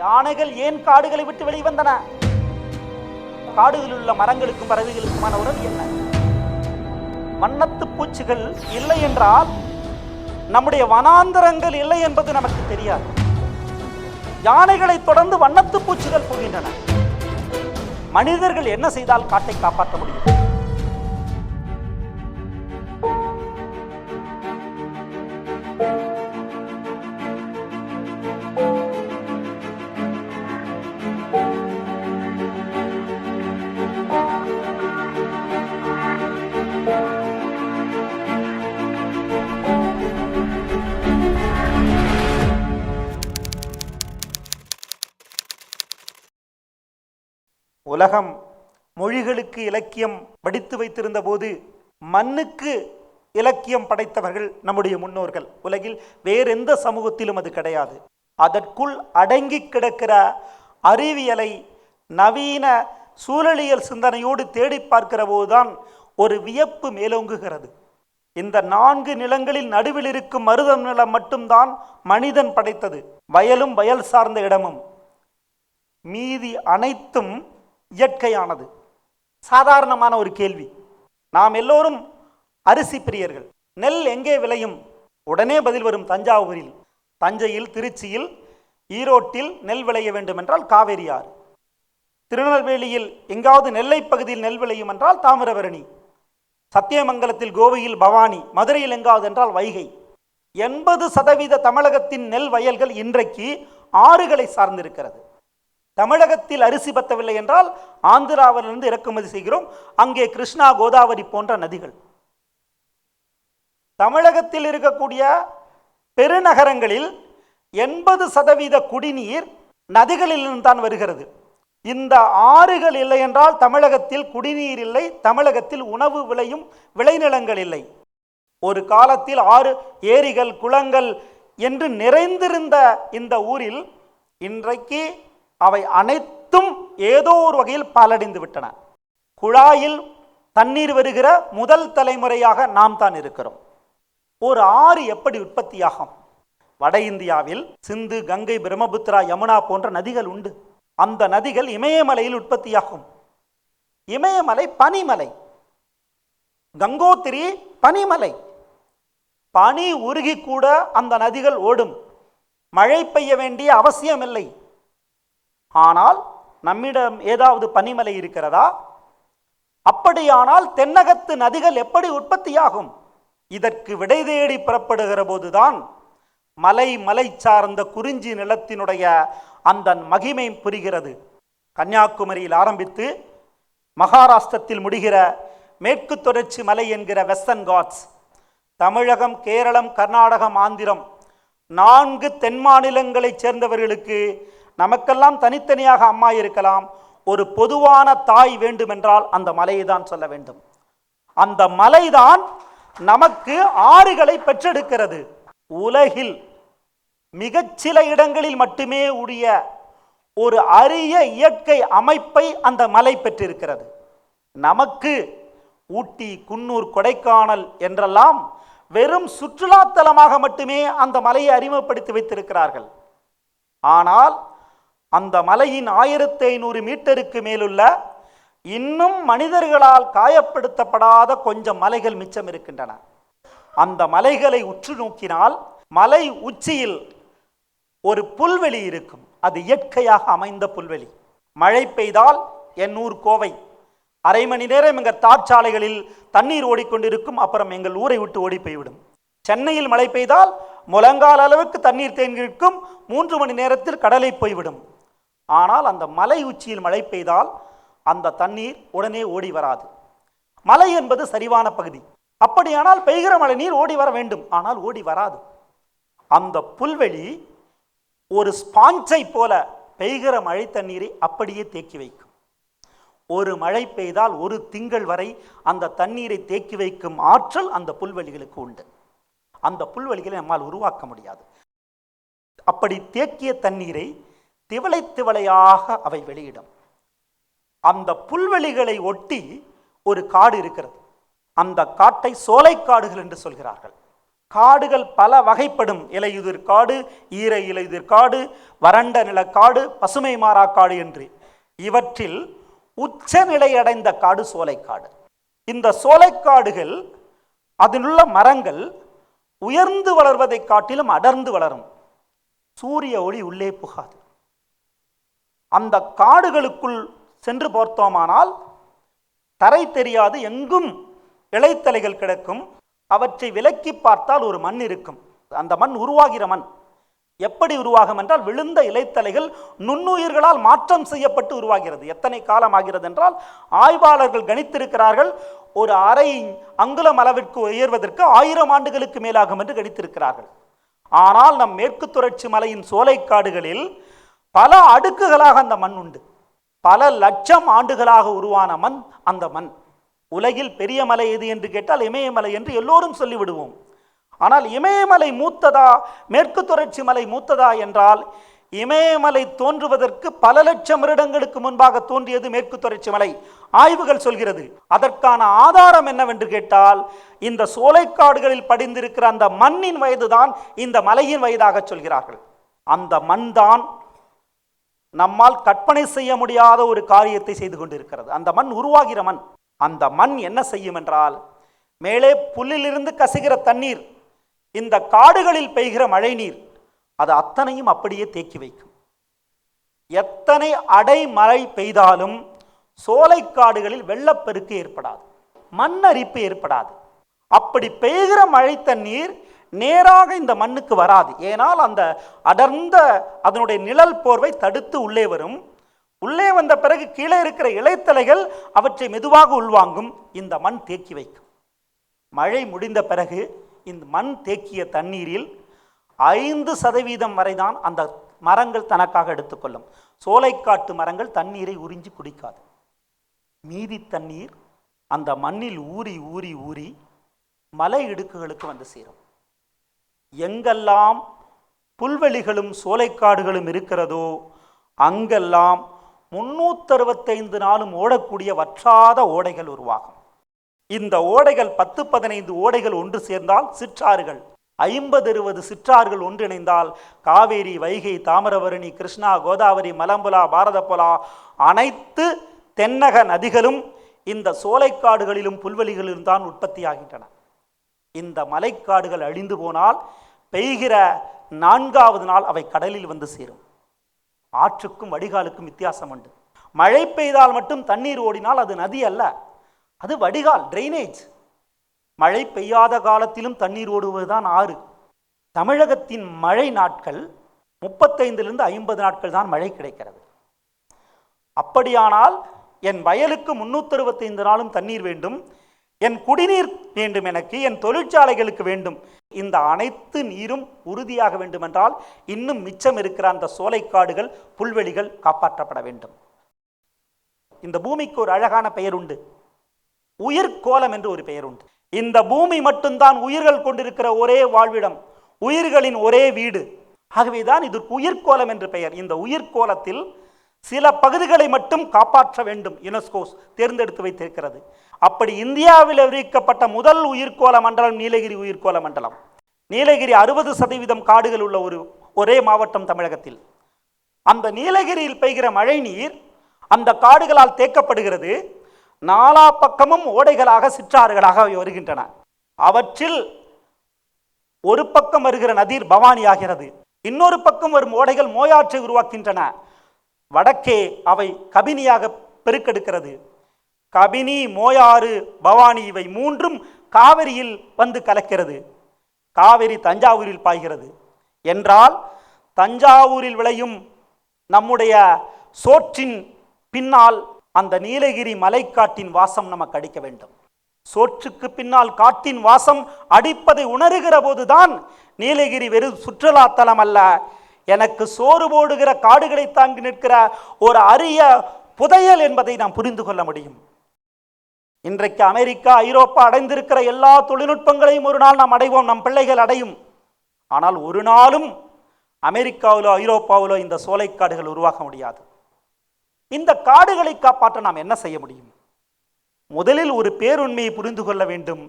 யானைகள் ஏன் காடுகளை விட்டு வெளிவந்தன? காடுகளில் உள்ள மரங்களுக்கும் பறவைகளுக்குமான உறவு என்ன? வண்ணத்து பூச்சிகள் இல்லை என்றால் நம்முடைய வனாந்தரங்கள் இல்லை என்பது நமக்கு தெரியாது. யானைகளை தொடர்ந்து வண்ணத்து பூச்சிகள் போகின்றன மனிதர்கள் என்ன செய்தால் காட்டை காப்பாற்ற முடியும்? உலகம் மொழிகளுக்கு இலக்கியம் படித்து வைத்திருந்த போது மண்ணுக்கு இலக்கியம் படைத்தவர்கள் நம்முடைய முன்னோர்கள். உலகில் வேறெந்த சமூகத்திலும் அது கிடையாது. அதற்குள் அடங்கி கிடக்கிற அறிவியலை நவீன சூழலியல் சிந்தனையோடு தேடி பார்க்கிற போதுதான் ஒரு வியப்பு மேலோங்குகிறது. இந்த நான்கு நிலங்களில் நடுவில் இருக்கும் மருதம் நிலம் மட்டும்தான் மனிதன் படைத்தது. வயலும் வயல் சார்ந்த இடமும். மீதி அனைத்தும் இயற்கையானது. சாதாரணமான ஒரு கேள்வி. நாம் எல்லோரும் அரிசி பிரியர்கள். நெல் எங்கே விளையும்? உடனே பதில் வரும் தஞ்சாவூரில். தஞ்சையில் திருச்சியில் ஈரோட்டில் நெல் விளைய வேண்டும் என்றால் காவேரி ஆறு திருநெல்வேலியில் எங்காவது நெல்லை பகுதியில் நெல் விளையும் என்றால் தாமிரபரணி. சத்தியமங்கலத்தில் கோவையில் பவானி. மதுரையில் எங்காவது என்றால் வைகை. எண்பது சதவீத தமிழகத்தின் நெல் வயல்கள் இன்றைக்கு ஆறுகளை சார்ந்திருக்கிறது. தமிழகத்தில் அரிசி பத்தவில்லை என்றால் ஆந்திராவிலிருந்து இறக்குமதி செய்கிறோம். அங்கே கிருஷ்ணா கோதாவரி போன்ற நதிகள். தமிழகத்தில் இருக்கக்கூடிய பெருநகரங்களில் எண்பது சதவீத குடிநீர் நதிகளிலிருந்து தான் வருகிறது. இந்த ஆறுகள் இல்லை என்றால் தமிழகத்தில் குடிநீர் இல்லை தமிழகத்தில் உணவு விளையும் விளைநிலங்கள் இல்லை. ஒரு காலத்தில் ஆறு ஏரிகள் குளங்கள் என்று நிறைந்திருந்த இந்த ஊரில் இன்றைக்கு அவை அனைத்தும் ஏதோ ஒரு வகையில் பாலடைந்து விட்டன. குழாயில் தண்ணீர் வருகிற முதல் தலைமுறையாக நாம் தான் இருக்கிறோம். ஒரு ஆறு எப்படி உற்பத்தியாகும்? வட இந்தியாவில் சிந்து கங்கை பிரம்மபுத்திரா யமுனா போன்ற நதிகள் உண்டு. அந்த நதிகள் இமயமலையில் உற்பத்தியாகும். இமயமலை பனிமலை. கங்கோத்திரி பனிமலை. பனி உருகி கூட அந்த நதிகள் ஓடும். மழை பெய்ய வேண்டிய அவசியமில்லை. ஆனால் நம்மிடம் ஏதாவது பனிமலை இருக்கிறதா? அப்படியானால் தென்னகத்து நதிகள் எப்படி உற்பத்தியாகும்? இதற்கு விடை தேடி புறப்படுகிற போதுதான் மலை மலை சார்ந்த குறிஞ்சி நிலத்தினுடைய அந்த மகிமை புரிகிறது. கன்னியாகுமரியில் ஆரம்பித்து மகாராஷ்டிரத்தில் முடிகிற மேற்கு தொடர்ச்சி மலை என்கிற வெஸ்டர்ன் காட்ஸ் தமிழகம் கேரளம் கர்நாடகம் ஆந்திரம் நான்கு தென் மாநிலங்களைச் சேர்ந்தவர்களுக்கு நமக்கெல்லாம் தனித்தனியாக அம்மா இருக்கலாம். ஒரு பொதுவான தாய் வேண்டுமென்றால் அந்த மலையை தான் சொல்ல வேண்டும். அந்த மலைதான் நமக்கு ஆறுகளை பெற்றெடுக்கிறது. உலகில் மிகச்சில இடங்களில் மட்டுமே உடைய ஒரு அரிய இயற்கை அமைப்பை அந்த மலை பெற்றிருக்கிறது. நமக்கு ஊட்டி குன்னூர் கொடைக்கானல் என்றெல்லாம் வெறும் சுற்றுலாத்தலமாக மட்டுமே அந்த மலையை அறிமுகப்படுத்தி வைத்திருக்கிறார்கள். ஆனால் அந்த மலையின் ஆயிரத்தி ஐநூறு மீட்டருக்கு மேலுள்ள இன்னும் மனிதர்களால் காயப்படுத்தப்படாத கொஞ்சம் மலைகள் மிச்சம் இருக்கின்றன. அந்த மலைகளை உற்று நோக்கினால் மலை உச்சியில் ஒரு புல்வெளி இருக்கும். அது இயற்கையாக அமைந்த புல்வெளி. மழை பெய்தால் என் ஊர் கோவை. அரை மணி நேரம் எங்கள் தார்ச்சாலைகளில் தண்ணீர் ஓடிக்கொண்டிருக்கும். அப்புறம் எங்கள் ஊரை விட்டு ஓடி போய்விடும். சென்னையில் மழை பெய்தால் முழங்கால் அளவுக்கு தண்ணீர் தேங்கியிருக்கும். மூன்று மணி நேரத்தில் கடலை போய்விடும். ஆனால் அந்த மலை உச்சியில் மழை பெய்தால் அந்த தண்ணீர் உடனே ஓடி வராது. மலை என்பது சரிவான பகுதி. அப்படியானால் பெய்கிற மழை நீர் ஓடி வர வேண்டும். ஆனால் ஓடி வராது. அந்த புல்வெளி ஒரு ஸ்பாஞ்சை போல பெய்கிற மழை தண்ணீரை அப்படியே தேக்கி வைக்கும். ஒரு மழை பெய்தால் ஒரு திங்கள் வரை அந்த தண்ணீரை தேக்கி வைக்கும் ஆற்றல் அந்த புல்வெளிகளுக்கு உண்டு. அந்த புல்வெளிகளை நம்மால் உருவாக்க முடியாது. அப்படி தேக்கிய தண்ணீரை திவளை திவளையாக அவை வெளியிடும். அந்த புல்வெளிகளை ஒட்டி ஒரு காடு இருக்கிறது. அந்த காட்டை சோலைக்காடுகள் என்று சொல்கிறார்கள். காடுகள் பல வகைப்படும். இலையுதிர் காடு ஈர இலையுதிர் காடு வறண்ட நிலக்காடு பசுமை மாறா காடு என்று. இவற்றில் உச்சநிலை அடைந்த காடு. சோலைக்காடு இந்த சோலைக்காடுகள் அதிலுள்ள மரங்கள் உயர்ந்து வளர்வதைக் காட்டிலும் அடர்ந்து வளரும். சூரிய ஒளி உள்ளே புகாது. அந்த காடுகளுக்குள் சென்று பார்த்தோமானால் தரை தெரியாது எங்கும் இலைத்தலைகள் கிடக்கும். அவற்றை விலக்கி பார்த்தால் ஒரு மண் இருக்கும். அந்த மண் உருவாகிற மண். எப்படி உருவாகும் என்றால் விழுந்த இலைத்தலைகள் நுண்ணுயிர்களால் மாற்றம் செய்யப்பட்டு உருவாகிறது. எத்தனை காலம் ஆகிறது என்றால் ஆய்வாளர்கள் கணித்திருக்கிறார்கள் ஒரு அரை அங்குலம் அளவிற்கு உயர்வதற்கு ஆயிரம் ஆண்டுகளுக்கு மேலாகும் என்று கணித்திருக்கிறார்கள். ஆனால் நம் மேற்கு தொடர்ச்சி மலையின் சோலைக்காடுகளில் பல அடுக்குகளாக அந்த மண் உண்டு. பல லட்சம் ஆண்டுகளாக உருவான மண் அந்த மண். உலகில் பெரிய மலை எது என்று கேட்டால் இமயமலை என்று எல்லோரும் சொல்லிவிடுவோம் ஆனால் இமயமலை மூத்ததா? மேற்கு தொடர்ச்சி மலை மூத்ததா என்றால் இமயமலை தோன்றுவதற்கு பல லட்சம் வருடங்களுக்கு முன்பாக தோன்றியது மேற்கு தொடர்ச்சி மலை. ஆய்வுகள் சொல்கிறது அதற்கான ஆதாரம் என்னவென்று கேட்டால் இந்த சோலைக்காடுகளில் படிந்திருக்கிற அந்த மண்ணின் வயதுதான் இந்த மலையின் வயதாக சொல்கிறார்கள். அந்த மண் தான் நம்மால் கற்பனை செய்ய முடியாத ஒரு காரியத்தை செய்து கொண்டிருக்கிறது. அந்த மண் உருவாகிற மண். அந்த மண் என்ன செய்யும் என்றால் மேலே புல்லிலிருந்து கசிகிற தண்ணீர் இந்த காடுகளில் பெய்கிற மழை நீர் அது அத்தனையும் அப்படியே தேக்கி வைக்கும். எத்தனை அடை மழை பெய்தாலும் சோலை காடுகளில் வெள்ளப்பெருக்கு ஏற்படாது மண் அரிப்பு ஏற்படாது. அப்படி பெய்கிற மழை தண்ணீர் நேராக இந்த மண்ணுக்கு வராது. ஏனால் அந்த அடர்ந்த அதனுடைய நிழல் போர்வை தடுத்து உள்ளே வரும். உள்ளே வந்த பிறகு கீழே இருக்கிற இலைத்தலைகள் அவற்றை மெதுவாக உள்வாங்கும். இந்த மண் தேக்கி வைக்கும். மழை முடிந்த பிறகு இந்த மண் தேக்கிய தண்ணீரில் ஐந்து சதவீதம் வரைதான் அந்த மரங்கள் தனக்காக எடுத்துக்கொள்ளும். சோலைக்காட்டு மரங்கள் தண்ணீரை உறிஞ்சி குடிக்காது. மீதி தண்ணீர் அந்த மண்ணில் ஊறி ஊறி ஊறி மலை இடுக்குகளுக்கு வந்து சேரும். எங்கெல்லாம் புல்வெளிகளும் சோலைக்காடுகளும் இருக்கிறதோ அங்கெல்லாம் முன்னூத்தறுபத்தைந்து நாளும் ஓடக்கூடிய வற்றாத ஓடைகள் உருவாகும். இந்த ஓடைகள் பத்து பதினைந்து ஓடைகள் ஒன்று சேர்ந்தால் சிற்றாறுகள். ஐம்பது இருபது சிற்றாறுகள் ஒன்றிணைந்தால் காவேரி வைகை தாமிரபரணி கிருஷ்ணா கோதாவரி மலம்புலா பாரதப்புலா அனைத்து தென்னக நதிகளும் இந்த சோலைக்காடுகளிலும் புல்வெளிகளிலும் தான் உற்பத்தியாகின்றன. இந்த மலைக்காடுகள் அழிந்து போனால் பெய்கிற நான்காவது நாள் அவை கடலில் வந்து சேரும். ஆற்றுக்கும் வடிகாலுக்கும் வித்தியாசம் உண்டு. மழை பெய்தால் மட்டும் தண்ணீர் ஓடினால் அது நதி அல்ல அது வடிகால் ட்ரைனேஜ் மழை பெய்யாத காலத்திலும் தண்ணீர் ஓடுவதுதான் ஆறு. தமிழகத்தின் மழை நாட்கள் முப்பத்தைந்திலிருந்து ஐம்பது நாட்கள் தான் மழை கிடைக்கிறது. அப்படியானால் என் வயலுக்கு முன்னூத்தறுபத்தைந்து நாளும் தண்ணீர் வேண்டும். என் குடிநீர் வேண்டும் எனக்கு என் தொழிற்சாலைகளுக்கு வேண்டும். இந்த அனைத்து நீரும் உறுதியாக வேண்டுமென்றால் இன்னும் மிச்சம் இருக்கிற அந்த சோலைக்காடுகள் புல்வெளிகள் காப்பாற்றப்பட வேண்டும். இந்த பூமிக்கு ஒரு அழகான பெயர் உண்டு உயிர்கோலம் என்று ஒரு பெயர் உண்டு இந்த பூமி மட்டும்தான் உயிர்கள் கொண்டிருக்கிற ஒரே வாழ்விடம் உயிர்களின் ஒரே வீடு. ஆகவேதான் இதற்கு உயிர்கோலம் என்று பெயர். இந்த உயிர்கோலத்தில் சில பகுதிகளை மட்டும் காப்பாற்ற வேண்டும். யுனெஸ்கோஸ் தேர்ந்தெடுத்து வைத்திருக்கிறது. அப்படி இந்தியாவில் அறிவிக்கப்பட்ட முதல் உயிர்கோள மண்டலம் நீலகிரி உயிர்கோள மண்டலம். நீலகிரி அறுபது சதவீதம் காடுகள் உள்ள ஒரு ஒரே மாவட்டம் தமிழகத்தில். அந்த நீலகிரியில் பெய்கிற மழை நீர் அந்த காடுகளால் தேக்கப்படுகிறது. நாலா பக்கமும் ஓடைகளாக சிற்றாறுகளாக வருகின்றன. அவற்றில் ஒரு பக்கம் வருகிற நதிர் பவானி ஆகிறது. இன்னொரு பக்கம் வரும் ஓடைகள் மோயாற்றை உருவாக்கின்றன வடக்கே அவை கபினியாக பெருக்கெடுக்கிறது. கபினி மோயாறு பவானி இவை மூன்றும் காவிரியில் வந்து கலக்கிறது. காவிரி தஞ்சாவூரில் பாய்கிறது. என்றால் தஞ்சாவூரில் விளையும் நம்முடைய சோற்றின் பின்னால் அந்த நீலகிரி மலைக்காட்டின் வாசம் நமக்கு அடிக்க வேண்டும். சோற்றுக்கு பின்னால் காட்டின் வாசம் அடிப்பதை உணர்கிற போதுதான் நீலகிரி வெறும் சுற்றுலா தலம் அல்ல. எனக்கு சோறு போடுகிற காடுகளை தாங்கி நிற்கிற ஒரு அரிய புதையல் என்பதை நாம் புரிந்து கொள்ள முடியும். இன்றைக்கு அமெரிக்கா ஐரோப்பா அடைந்திருக்கிற எல்லா தொழில்நுட்பங்களையும் ஒரு நாள் நாம் அடைவோம் நம் பிள்ளைகள் அடையும். ஆனால் ஒரு நாளும் அமெரிக்காவிலோ ஐரோப்பாவிலோ இந்த சோலைக்காடுகள் உருவாக முடியாது. இந்த காடுகளை காப்பாற்ற நாம் என்ன செய்ய முடியும்? முதலில் ஒரு பேருண்மையை புரிந்து கொள்ள வேண்டும்.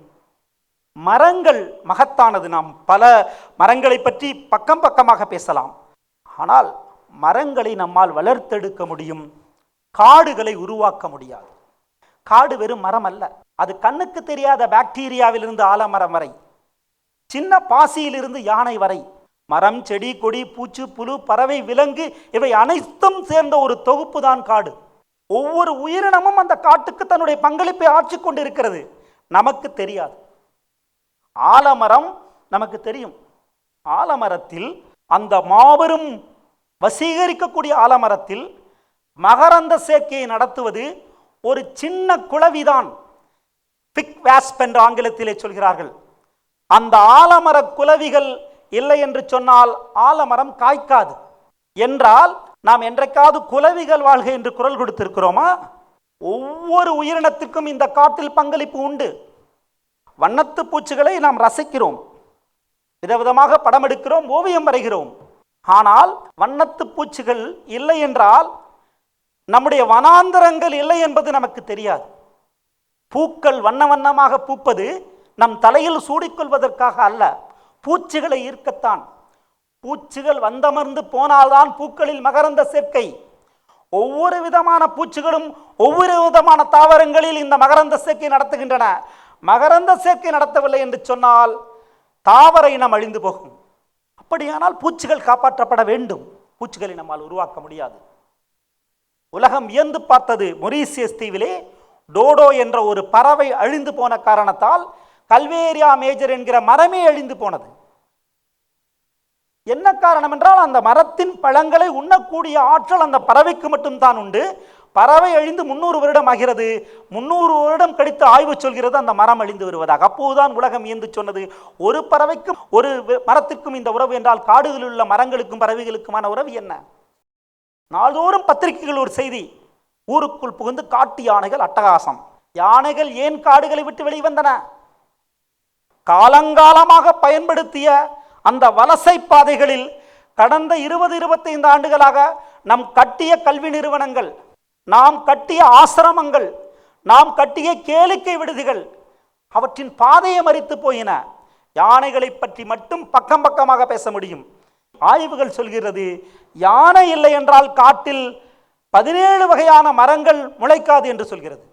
மரங்கள் மகத்தானது. நாம் பல மரங்களை பற்றி பக்கம் பக்கமாக பேசலாம். ஆனால் மரங்களை நம்மால் வளர்த்தெடுக்க முடியும். காடுகளை உருவாக்க முடியாது. காடு வெறும் மரம் அல்ல. அது கண்ணுக்கு தெரியாத பாக்டீரியாவிலிருந்து ஆலமரம் வரை சின்ன பாசியிலிருந்து யானை வரை மரம் செடி கொடி பூச்சி புழு பறவை விலங்கு இவை அனைத்தும் சேர்ந்த ஒரு தொகுப்பு தான் காடு. ஒவ்வொரு உயிரினமும் அந்த காட்டுக்கு தன்னுடைய பங்களிப்பை ஆற்றிக் கொண்டிருக்கிறது. நமக்கு தெரியாது. ஆலமரம் நமக்கு தெரியும். ஆலமரத்தில் அந்த மாபெரும் வசீகரிக்கக்கூடிய ஆலமரத்தில் மகரந்த சேர்க்கையை நடத்துவது ஒரு சின்ன குளவிதான் பிக் வேஸ்ப் என்ற ஆங்கிலத்திலே சொல்கிறார்கள். அந்த ஆலமர குலவிகள் இல்லை என்று சொன்னால் ஆலமரம் காய்க்காது. என்றால் நாம் என்றைக்காவது குலவிகள் வாழ்க என்று குரல் கொடுத்திருக்கிறோமா? ஒவ்வொரு உயிரினத்திற்கும் இந்த காட்டில் பங்களிப்பு உண்டு. வண்ணத்து பூச்சிகளை நாம் ரசிக்கிறோம். விதவிதமாக படம் எடுக்கிறோம் ஓவியம் வரைகிறோம். ஆனால் வண்ணத்து பூச்சிகள் இல்லை என்றால் நம்முடைய வனாந்தரங்கள் இல்லை என்பது நமக்கு தெரியாது. பூக்கள் வண்ண வண்ணமாக பூப்பது நம் தலையில் சூடிக்கொள்வதற்காக அல்ல பூச்சிகளை ஈர்க்கத்தான். பூச்சிகள் வந்தமர்ந்து போனால்தான் பூக்களில் மகரந்த சேர்க்கை. ஒவ்வொரு விதமான பூச்சிகளும் ஒவ்வொரு விதமான தாவரங்களில் இந்த மகரந்த சேர்க்கை நடத்துகின்றன. மகரந்த சேர்க்கை நடத்தவில்லை என்று சொன்னால் தாவர இனம் அழிந்து போகும். அப்படியானால் பூச்சிகள் காப்பாற்றப்பட வேண்டும். பூச்சிகளை நம்மால் உருவாக்க முடியாது. உலகம் வியந்து பார்த்தது மொரீசியஸ் தீவிலே. டோடோ என்ற ஒரு பறவை அழிந்து போன காரணத்தால் கல்வேரியா மேஜர் என்கிற மரமே அழிந்து போனது. என்ன காரணம் என்றால் அந்த மரத்தின் பழங்களை உண்ணக்கூடிய ஆற்றல் அந்த பறவைக்கு மட்டும்தான் உண்டு. பறவை அழிந்து முன்னூறு வருடம் ஆகிறது. முன்னூறு வருடம் கழித்து ஆய்வு சொல்கிறது அந்த மரம் அழிந்து வருவதாக. அப்போதுதான் உலகம் இயந்து சொன்னது. ஒரு பறவைக்கும் ஒரு மரத்திற்கும் இந்த உறவு என்றால் காடுகளில் உள்ள மரங்களுக்கும் பறவைகளுக்குமான உறவு என்ன? நாள்தோறும் பத்திரிகைகள் ஒரு செய்தி. ஊருக்குள் புகுந்து காட்டு யானைகள் அட்டகாசம். யானைகள் ஏன் காடுகளை விட்டு வெளிவந்தன? காலங்காலமாக பயன்படுத்திய அந்த வலசை பாதைகளில் கடந்த இருபது இருபத்தைந்து ஆண்டுகளாக நம் கட்டிய கல்வி நிறுவனங்கள் நாம் கட்டிய ஆசிரமங்கள் நாம் கட்டிய கேளிக்கை விடுதிகள் அவற்றின் பாதையை மறித்து போயின. யானைகளை பற்றி மட்டும் பக்கம் பக்கமாக பேச முடியும். ஆய்வுகள் சொல்கிறது யானை இல்லை என்றால் காட்டில் பதினேழு வகையான மரங்கள் முளைக்காது என்று சொல்கிறது.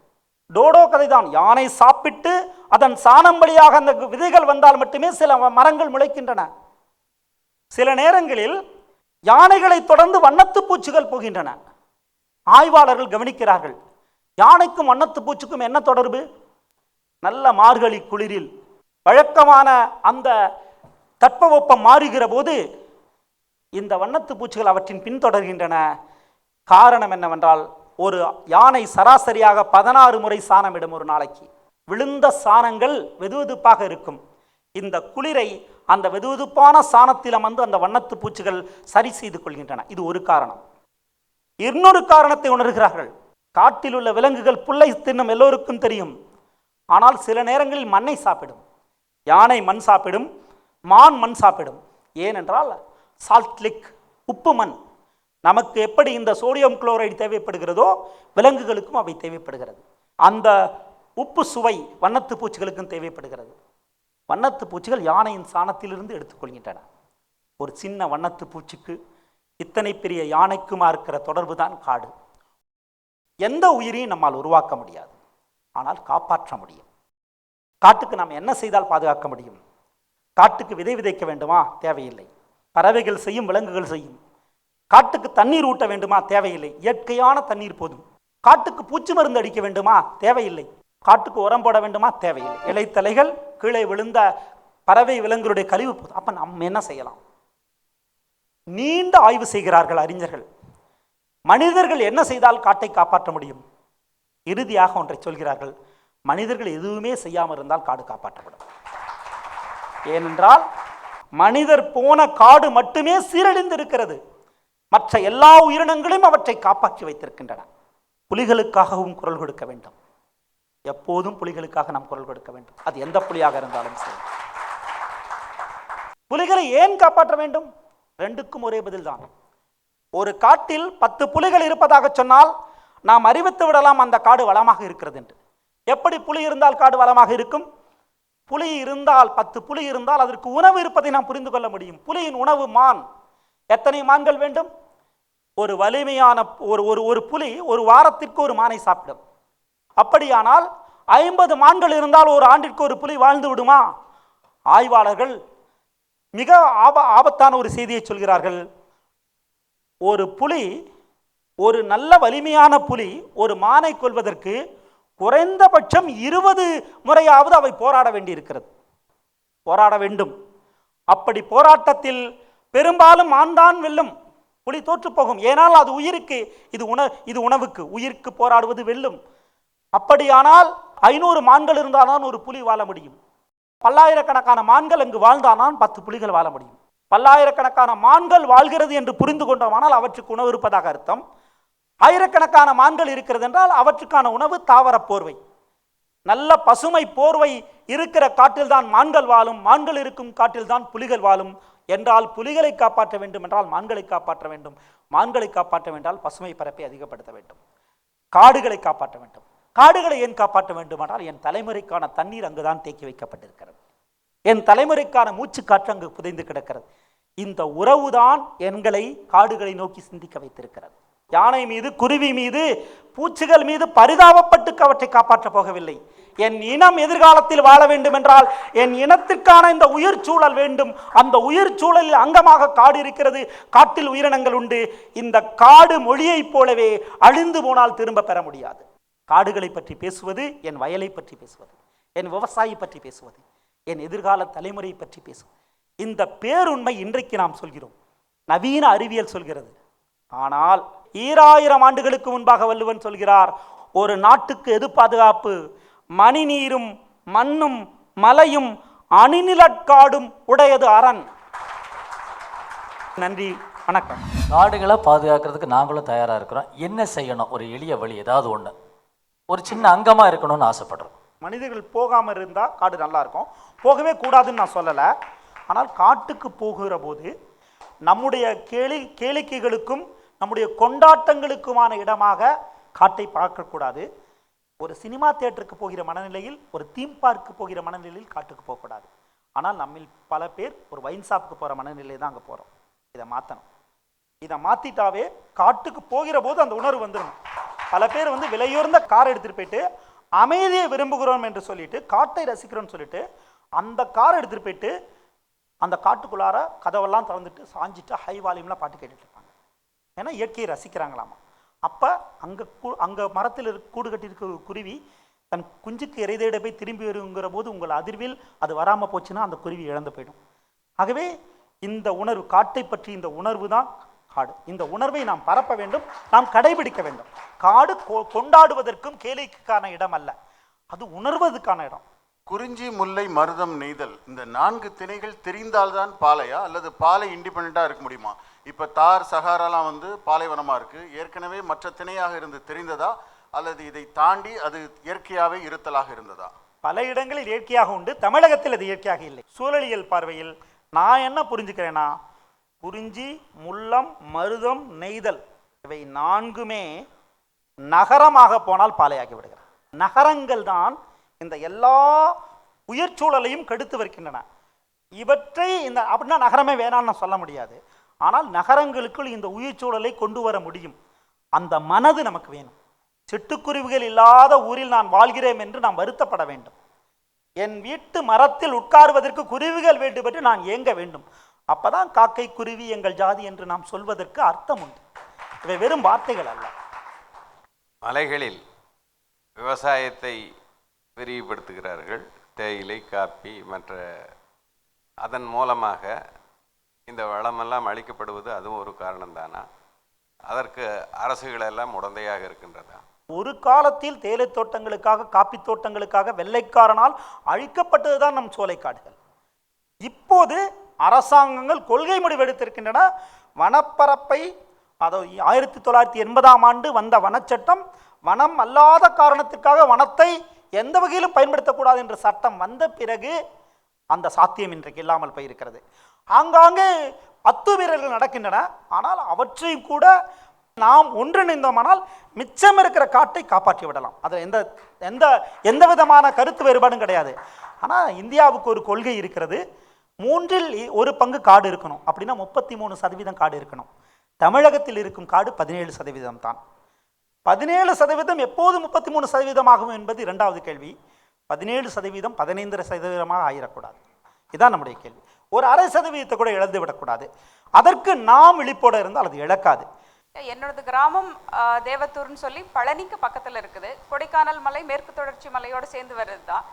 டோடோ கதைதான். யானை சாப்பிட்டு அதன் சாணம் வழியாக அந்த விதைகள் வந்தால் மட்டுமே சில மரங்கள் முளைக்கின்றன. சில நேரங்களில் யானைகளை தொடர்ந்து வண்ணத்து பூச்சிகள் போகின்றன. ஆய்வாளர்கள் கவனிக்கிறார்கள் யானைக்கும் வண்ணத்து பூச்சிக்கும் என்ன தொடர்பு? நல்ல மார்கழி குளிரில் வழக்கமான அந்த தட்பவெப்பம் மாறுகிற போது இந்த வண்ணத்து பூச்சிகள் அவற்றின் பின்தொடர்கின்றன. காரணம் என்னவென்றால் ஒரு யானை சராசரியாக பதினாறு முறை சாணமிடும் ஒரு நாளைக்கு. விழுந்த சாணங்கள் வெதுவெதுப்பாக இருக்கும். இந்த குளிரை அந்த வெதுவெதுப்பான சாணத்தில் அமர்ந்து அந்த வண்ணத்து பூச்சிகள் சரி செய்து கொள்கின்றன. இது ஒரு காரணம். இன்னொரு காரணத்தை உணர்கிறார்கள். காட்டில் உள்ள விலங்குகள் புல்லை தின்னும் எல்லோருக்கும் தெரியும். ஆனால் சில நேரங்களில் மண்ணை சாப்பிடும். யானை மண் சாப்பிடும் மான் மண் சாப்பிடும். ஏனென்றால் சால்ட் லிக் உப்பு மண் நமக்கு எப்படி இந்த சோடியம் குளோரைடு தேவைப்படுகிறதோ விலங்குகளுக்கும் அவை தேவைப்படுகிறது. அந்த உப்பு சுவை வண்ணத்து பூச்சிகளுக்கும் தேவைப்படுகிறது. வண்ணத்து பூச்சிகள் யானையின் சாணத்திலிருந்து எடுத்துக்கொள்கின்றன. ஒரு சின்ன வண்ணத்து பூச்சிக்கு இத்தனை பெரிய யானைக்குமா இருக்கிற தொடர்பு தான் காடு. எந்த உயிரையும் நம்மால் உருவாக்க முடியாது. ஆனால் காப்பாற்ற முடியும். காட்டுக்கு நாம் என்ன செய்தால் பாதுகாக்க முடியும்? காட்டுக்கு விதை விதைக்க வேண்டுமா? தேவையில்லை. பறவைகள் செய்யும் விலங்குகள் செய்யும். காட்டுக்கு தண்ணீர் ஊட்ட வேண்டுமா? தேவையில்லை. இயற்கையான தண்ணீர் போதும். காட்டுக்கு பூச்சி மருந்து அடிக்க வேண்டுமா? தேவையில்லை. காட்டுக்கு உரம் போட வேண்டுமா? தேவையில்லை. இலைத்தலைகள் கீழே விழுந்த பறவை விலங்குகளுடைய கழிவு போதும். அப்ப நம்ம என்ன செய்யலாம்? நீண்ட ஆய்வு செய்கிறார்கள் அறிஞர்கள். மனிதர்கள் என்ன செய்தால் காட்டை காப்பாற்ற முடியும்? இறுதியாக ஒன்றை சொல்கிறார்கள். மனிதர்கள் எதுவுமே செய்யாமல் இருந்தால் காடு காப்பாற்றப்படும். ஏனென்றால் மனிதர் போன காடு மட்டுமே சீரழிந்து இருக்கிறது மற்ற எல்லா உயிரினங்களையும் அவற்றை காப்பாற்றி வைத்திருக்கின்றன. புலிகளுக்காகவும் குரல் கொடுக்க வேண்டும். எப்போதும் புலிகளுக்காக நாம் குரல் கொடுக்க வேண்டும். அது எந்த புலியாக இருந்தாலும் சரி. புலிகளை ஏன் காப்பாற்ற வேண்டும்? ரெண்டுக்கும் ஒரே பதில்தான். ஒரு காட்டில் பத்து புலிகள் இருப்பதாக சொன்னால் நாம் அறிவித்து விடலாம் அந்த காடு வளமாக இருக்கிறது என்று. எப்படி புலி இருந்தால் காடு வளமாக இருக்கும்? புலி இருந்தால் பத்து புலி இருந்தால் அதற்கு உணவு இருப்பதை நாம் புரிந்து கொள்ள முடியும். புலியின் உணவு மான். எத்தனை மான்கள் வேண்டும்? ஒரு வலிமையான ஒரு ஒரு ஒரு புலி ஒரு வாரத்திற்கு ஒரு மானை சாப்பிடும். அப்படியானால் ஐம்பது மான்கள் இருந்தால் ஒரு ஆண்டிற்கு ஒரு புலி வாழ்ந்து விடுமா? ஆய்வாளர்கள் மிக ஆப ஆபத்தான ஒரு செய்தியை சொல்கிறார்கள். ஒரு புலி ஒரு நல்ல வலிமையான புலி ஒரு மானை கொள்வதற்கு குறைந்தபட்சம் இருபது முறையாவது அவை போராட வேண்டியிருக்கிறது. போராட வேண்டும். அப்படி போராட்டத்தில் பெரும்பாலும் மான்தான் வெல்லும். புலி தோற்று போகும். ஏனால் அது உயிருக்கு இது உண இது உணவுக்கு. உயிருக்கு போராடுவது வெல்லும். அப்படியானால் ஐநூறு மான்கள் இருந்தால்தான் ஒரு புலி வாழ முடியும். பல்லாயிரக்கணக்கான மான்கள் அங்கு வாழ்ந்தானால் பத்து புலிகள் வாழ முடியும். பல்லாயிரக்கணக்கான மான்கள் வாழ்கிறது என்று புரிந்து கொண்டோமானால் அவற்றுக்கு உணவு இருப்பதாக அர்த்தம். ஆயிரக்கணக்கான மான்கள் இருக்கிறது என்றால் அவற்றுக்கான உணவு தாவர போர்வை. நல்ல பசுமை போர்வை இருக்கிற காட்டில்தான் மான்கள் வாழும் மான்கள் இருக்கும் காட்டில்தான் புலிகள் வாழும். என்றால் புலிகளை காப்பாற்ற வேண்டும் என்றால் மான்களை காப்பாற்ற வேண்டும். மான்களை காப்பாற்ற வேண்டால் பசுமை பரப்பை அதிகப்படுத்த வேண்டும். காடுகளை காப்பாற்ற வேண்டும். காடுகளை ஏன் காப்பாற்ற வேண்டும் என்றால் என் தலைமுறைக்கான தண்ணீர் அங்குதான் தேக்கி வைக்கப்பட்டிருக்கிறது. என் தலைமுறைக்கான மூச்சு காற்று அங்கு புதைந்து கிடக்கிறது. இந்த உறவுதான் எண்களை காடுகளை நோக்கி சிந்திக்க வைத்திருக்கிறது. யானை மீது குருவி மீது பூச்சிகள் மீது பரிதாபப்பட்டு அவற்றை காப்பாற்றப் போகவில்லை. என் இனம் எதிர்காலத்தில் வாழ வேண்டும் என்றால் என் இனத்திற்கான இந்த உயிர் சூழல் வேண்டும். அந்த உயிர் சூழலில் அங்கமாக காடு இருக்கிறது காட்டில் உயிரினங்கள் உண்டு. இந்த காடு மொழியைப் போலவே அழிந்து போனால் திரும்ப பெற முடியாது. காடுகளை பற்றி பேசுவது என் வயலை பற்றி பேசுவது என் விவசாயி பற்றி பேசுவது என் எதிர்கால தலைமுறை பற்றி பேசுவது. இந்த பேருண்மை இன்றைக்கு நாம் சொல்கிறோம். நவீன அறிவியல் சொல்கிறது. ஆனால் ஈராயிரம் ஆண்டுகளுக்கு முன்பாக வள்ளுவன் சொல்கிறார் ஒரு நாட்டுக்கு எது பாதுகாப்பு? மணிநீரும் மண்ணும் மலையும் அணிநிலக்காடும் உடையது அரண். நன்றி வணக்கம். காடுகளை பாதுகாக்கிறதுக்கு நாங்களும் தயாராக இருக்கிறோம். என்ன செய்யணும்? ஒரு எளிய வழி ஏதாவது ஒன்று ஒரு சின்ன அங்கமாக இருக்கணும்னு ஆசைப்படுறோம். மனிதர்கள் போகாமல் இருந்தால் காடு நல்லா இருக்கும். போகவே கூடாதுன்னு நான் சொல்லலை. ஆனால் காட்டுக்கு போகிற போது நம்முடைய கேளி கேளிக்கைகளுக்கும் நம்முடைய கொண்டாட்டங்களுக்குமான இடமாக காட்டை பார்க்கக்கூடாது. ஒரு சினிமா தேட்டருக்கு போகிற மனநிலையில் ஒரு தீம் பார்க்கு போகிற மனநிலையில் காட்டுக்கு போகக்கூடாது. ஆனால் நம்மில் பல பேர் ஒரு வைன் ஷாப்புக்கு போகிற மனநிலையில் தான் அங்கே போகிறோம் இதை மாற்றணும் இதை மாற்றிட்டாவே காட்டுக்கு போகிற போது அந்த உணர்வு வந்துடும் பல பேர் வந்து விலையுயர்ந்த கார் எடுத்துகிட்டு போயிட்டு அமைதியை விரும்புகிறோம் என்று சொல்லிட்டு காட்டை ரசிக்கிறோம்னு சொல்லிட்டு அந்த கார் எடுத்துகிட்டு போயிட்டு அந்த காட்டுக்குள்ளார கதவெல்லாம் திறந்துட்டு சாஞ்சிட்டு ஹை வால்யூம்லாம் பாட்டு கேட்டுட்டு ஏன்னா இயற்கையை ரசிக்கிறாங்களாமா? அப்போ அங்கே கூ அங்கே மரத்தில் இருக்க கூடு கட்டியிருக்கிற ஒரு குருவி தன் குஞ்சுக்கு இறை தேட போய் திரும்பி வருங்கிற போது உங்கள் அதிர்வில் அது வராமல் போச்சுன்னா அந்த குருவி இழந்து போயிடும். ஆகவே இந்த உணர்வு காட்டை பற்றி இந்த உணர்வு தான் காடு. இந்த உணர்வை நாம் பரப்ப வேண்டும் நாம் கடைபிடிக்க வேண்டும். காடு கொ- கொண்டாடுவதற்கும் கேளிக்கைக்கான இடம் அல்ல அது உணர்வதற்கான இடம். குறிஞ்சி முல்லை மருதம் நெய்தல் இந்த நான்கு திணைகள் தெரிந்தால்தான் பாலையா? அல்லது பாலை இண்டிபெண்ட்டாக இருக்க முடியுமா? இப்போ தார் சஹாராலாம் வந்து பாலைவனமாக இருக்குது ஏற்கனவே மற்ற திணையாக இருந்து தெரிந்ததா? அல்லது இதை தாண்டி அது இயற்கையாகவே இருத்தலாக இருந்ததா? பல இடங்களில் இயற்கையாக உண்டு. தமிழகத்தில் அது இயற்கையாக இல்லை. சூழலியல் பார்வையில் நான் என்ன புரிஞ்சுக்கிறேன்னா குறிஞ்சி முள்ளம் மருதம் நெய்தல் இவை நான்குமே நகரமாக போனால் பாலையாகி விடுகிறது. நகரங்கள் தான் இந்த எல்லா உயிர் சூழலையும் கெடுத்து வருகின்றன இவற்றை இந்த அப்படின்னா நகரமே வேணாம்னு நான் சொல்ல முடியாது. ஆனால் நகரங்களுக்குள் இந்த உயிர் சூழலை கொண்டு வர முடியும். அந்த மனது நமக்கு வேணும். சிட்டுக்குருவிகள் இல்லாத ஊரில் நான் வாழ்கிறேன் என்று நாம் வருத்தப்பட வேண்டும். என் வீட்டு மரத்தில் உட்காருவதற்கு குருவிகள் வேண்டும் என்று நான் ஏங்க வேண்டும். அப்பதான் காக்கை குருவி எங்கள் ஜாதி என்று நாம் சொல்வதற்கு அர்த்தம் உண்டு. இவை வெறும் வார்த்தைகள் அல்ல. மலைகளில் விவசாயத்தை விரிவுபடுத்துகிறார்கள். தேயிலை காப்பி மற்ற அதன் மூலமாக இந்த வளமெல்லாம் அளிக்கப்படுவது அதுவும் ஒரு காரணம் தானா அதற்கு அரசுகள் எல்லாம் உடந்தையாக இருக்கின்றதா? ஒரு காலத்தில் தேயிலை தோட்டங்களுக்காக காப்பி தோட்டங்களுக்காக வெள்ளைக்காரனால் அழிக்கப்பட்டதுதான் நம் சோலைக்காடுகள். இப்போது அரசாங்கங்கள் கொள்கை முடிவெடுத்திருக்கின்றன வனப்பரப்பை அதோ ஆயிரத்தி தொள்ளாயிரத்தி எண்பதாம் ஆண்டு வந்த வனச்சட்டம் வனம் அல்லாத காரணத்திற்காக வனத்தை எந்த வகையிலும் பயன்படுத்தக்கூடாது என்ற சட்டம் வந்த பிறகு அந்த சாத்தியம் இன்றைக்கு இல்லாமல் போயிருக்கிறது. ஆங்காங்கே அத்துமீறல்கள் நடக்கின்றன. ஆனால் அவற்றையும் கூட நாம் ஒன்றிணைந்தோமானால் மிச்சம் இருக்கிற காட்டை காப்பாற்றி விடலாம். அதில் எந்த எந்த எந்த விதமான கருத்து வேறுபாடும் கிடையாது. ஆனால் இந்தியாவுக்கு ஒரு கொள்கை இருக்கிறது. மூன்றில் இ- ஒரு பங்கு காடு இருக்கணும். அப்படின்னா முப்பத்தி மூணு சதவீதம் காடு இருக்கணும். தமிழகத்தில் இருக்கும் காடு பதினேழு சதவீதம் தான். பதினேழு சதவீதம் எப்போது முப்பத்தி மூணு சதவீதமாகும் என்பது இரண்டாவது கேள்வி. பதினேழு சதவீதம் பதினைந்து சதவீதமாக ஆயிடக்கூடாது இதுதான் நம்முடைய கேள்வி. ஒரு அரை சதவீதத்தை கூட இழந்து விடக்கூடாது. அதற்கு நாம் விழிப்போட இருந்தால் அது இழக்காது. என்னோடது கிராமம் தேவத்தூர்னு சொல்லி பழனிக்கு பக்கத்துல இருக்குது. கொடைக்கானல் மலை மேற்கு தொடர்ச்சி மலையோட சேர்ந்து வர்றது தான்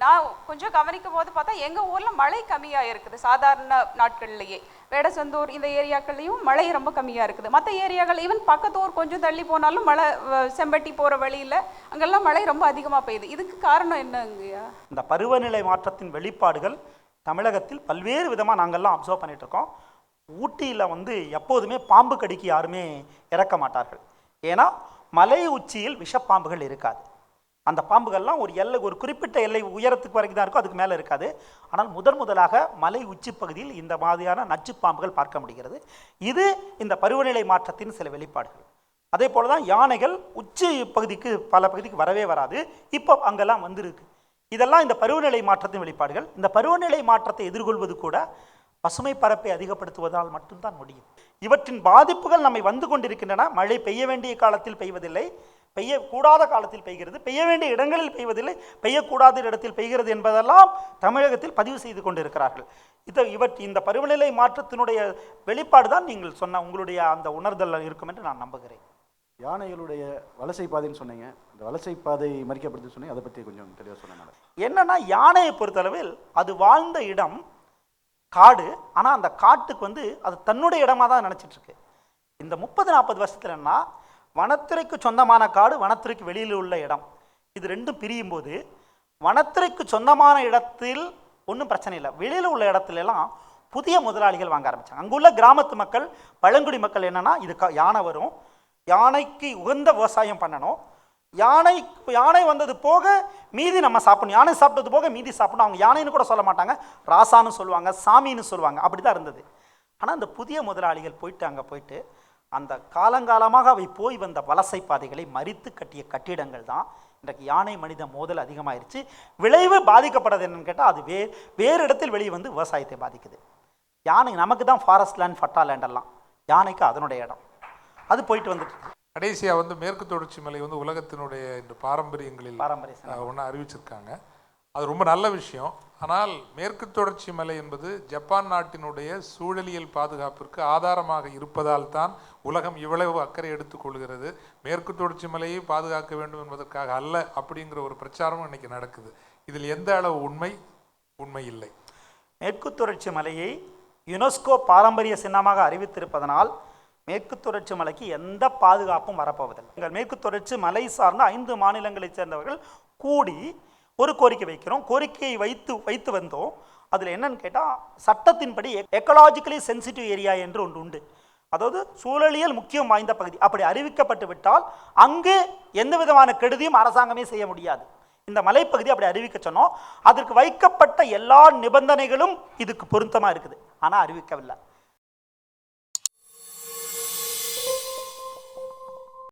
நான் கொஞ்சம் கவனிக்கும் போது பார்த்தா எங்க ஊர்ல மழை கம்மியா இருக்குது சாதாரண நாட்கள்லயே. வேடசந்தூர் இந்த ஏரியாக்கள்லயும் மழை ரொம்ப கம்மியா இருக்குது. மற்ற ஏரியாக்கள் ஈவன் பக்கத்து ஊர் கொஞ்சம் தள்ளி போனாலும் மழை செம்பட்டி போற வழியில அங்கெல்லாம் மழை ரொம்ப அதிகமா பெய்யுது. இதுக்கு காரணம் என்னங்கய்யா இந்த பருவநிலை மாற்றத்தின் வெளிப்பாடுகள் தமிழகத்தில் பல்வேறு விதமாக நாங்கள்லாம் அப்சர்வ் பண்ணிட்டு இருக்கோம் ஊட்டியில் வந்து எப்போதுமே பாம்பு கடிக்கு யாருமே இறக்க மாட்டார்கள். ஏன்னா மலை உச்சியில் விஷப்பாம்புகள் இருக்காது. அந்த பாம்புகள்லாம் ஒரு எல்லை ஒரு குறிப்பிட்ட எல்லை உயரத்துக்கு வரைக்கும் தான் இருக்கும் அதுக்கு மேலே இருக்காது. ஆனால் முதன் முதலாக மலை உச்சி பகுதியில் இந்த மாதிரியான நச்சு பாம்புகள் பார்க்க முடிகிறது. இது இந்த பருவநிலை மாற்றத்தின் சில வெளிப்பாடுகள். அதே போல தான் யானைகள் உச்சி பகுதிக்கு பல பகுதிக்கு வரவே வராது. இப்போ அங்கெல்லாம் வந்திருக்கு. இதெல்லாம் இந்த பருவநிலை மாற்றத்தின் வெளிப்பாடுகள். இந்த பருவநிலை மாற்றத்தை எதிர்கொள்வது கூட பசுமை பரப்பை அதிகப்படுத்துவதால் மட்டும்தான் முடியும். இவற்றின் பாதிப்புகள் நம்மை வந்து கொண்டிருக்கின்றன. மழை பெய்ய வேண்டிய காலத்தில் பெய்வதில்லை. பெய்யக்கூடாத காலத்தில் பெய்கிறது. பெய்ய வேண்டிய இடங்களில் பெய்வதில்லை. பெய்யக்கூடாத இடத்தில் பெய்கிறது என்பதெல்லாம் தமிழகத்தில் பதிவு செய்து கொண்டிருக்கிறார்கள். இது இவற்றை இந்த பருவநிலை மாற்றத்தினுடைய வெளிப்பாடு தான் நீங்கள் சொன்ன உங்களுடைய அந்த உணர்தல் இருக்கும் என்று நான் நம்புகிறேன். யானைகளுடைய வலசை பாதைன்னு சொன்னீங்க. அந்த வலசை பாதை மறிக்கப்படுதுன்னு சொன்னீங்க. அதை பற்றி கொஞ்சம் தெளிவாக சொன்னேன் என்னென்னா என்னன்னா யானையை பொறுத்தளவில் அது வாழ்ந்த இடம் காடு. ஆனால் அந்த காட்டுக்கு வந்து அது தன்னுடைய இடமாக தான் நினச்சிட்ருக்கு. இந்த முப்பது நாற்பது வருஷத்துலன்னா வனத்துறைக்கு சொந்தமான காடு வனத்துறைக்கு வெளியில் உள்ள இடம். இது ரெண்டும் பிரியும் போது வனத்துறைக்கு சொந்தமான இடத்தில் ஒன்றும் பிரச்சனை இல்லை. வெளியில் உள்ள இடத்துல எல்லாம் புதிய முதலாளிகள் வாங்க ஆரம்பித்தாங்க அங்குள்ள கிராமத்து மக்கள் பழங்குடி மக்கள் என்னென்னா இது க- யானை வரும். யானைக்கு உகந்த விவசாயம் பண்ணணும். யானை யானை வந்தது போக மீதி நம்ம சாப்பிடணும். யானை சாப்பிட்டது போக மீதி சாப்பிடணும். அவங்க யானைன்னு கூட சொல்ல மாட்டாங்க. ராசான்னு சொல்லுவாங்க சாமின்னு சொல்லுவாங்க. அப்படி தான் இருந்தது. ஆனால் அந்த புதிய முதலாளிகள் போயிட்டு அங்கே போயிட்டு அந்த காலங்காலமாக அவை போய் வந்த வலசை பாதைகளை மறித்து கட்டிய கட்டிடங்கள் தான் இன்றைக்கு யானை மனித மோதல் அதிகமாயிருச்சு. விளைவு பாதிக்கப்படுறது என்னன்னு கேட்டால் அது வே வேறு இடத்தில் வெளியே வந்து விவசாயத்தை பாதிக்குது. யானை நமக்கு தான் ஃபாரஸ்ட் லேண்ட் ஃபட்டா லேண்ட் எல்லாம். யானைக்கு அதனுடைய இடம். அது போயிட்டு வந்துட்டு இருக்கு. கடைசியா வந்து மேற்கு தொடர்ச்சி மலை வந்து உலகத்தினுடைய இந்த பாரம்பரியங்களில் பாரம்பரிய. ஒன்றா அறிவிச்சிருக்காங்க. அது ரொம்ப நல்ல விஷயம். ஆனால் மேற்கு தொடர்ச்சி மலை என்பது ஜப்பான் நாட்டினுடைய சூழலியல் பாதுகாப்பிற்கு ஆதாரமாக இருப்பதால் தான் உலகம் இவ்வளவு அக்கறை எடுத்துக்கொள்கிறது மேற்கு தொடர்ச்சி மலையை பாதுகாக்க வேண்டும் என்பதற்காக அல்ல அப்படிங்கிற ஒரு பிரச்சாரமும் இன்னைக்கு நடக்குது. இதில் எந்த அளவு உண்மை? உண்மை இல்லை. மேற்கு தொடர்ச்சி மலையை யுனெஸ்கோ பாரம்பரிய சின்னமாக அறிவித்திருப்பதனால் மேற்கு தொடர்ச்சி மலைக்கு எந்த பாதுகாப்பும் வரப்போவதில்லை. எங்கள் மேற்கு தொடர்ச்சி மலை சார்ந்த ஐந்து மாநிலங்களைச் சேர்ந்தவர்கள் கூடி ஒரு கோரிக்கை வைக்கிறோம். கோரிக்கையை வைத்து வைத்து வந்தோம். அதில் என்னன்னு கேட்டால் சட்டத்தின்படி எக்கலாஜிக்கலி சென்சிட்டிவ் ஏரியா என்று ஒன்று உண்டு. அதாவது சூழலியல் முக்கியம் வாய்ந்த பகுதி. அப்படி அறிவிக்கப்பட்டு விட்டால் அங்கு எந்த விதமான கெடுதியும் அரசாங்கமே செய்ய முடியாது. இந்த மலைப்பகுதி அப்படி அறிவிக்க சொன்னோம். அதற்கு வைக்கப்பட்ட எல்லா நிபந்தனைகளும் இதுக்கு பொருத்தமாக இருக்குது. ஆனால் அறிவிக்கவில்லை.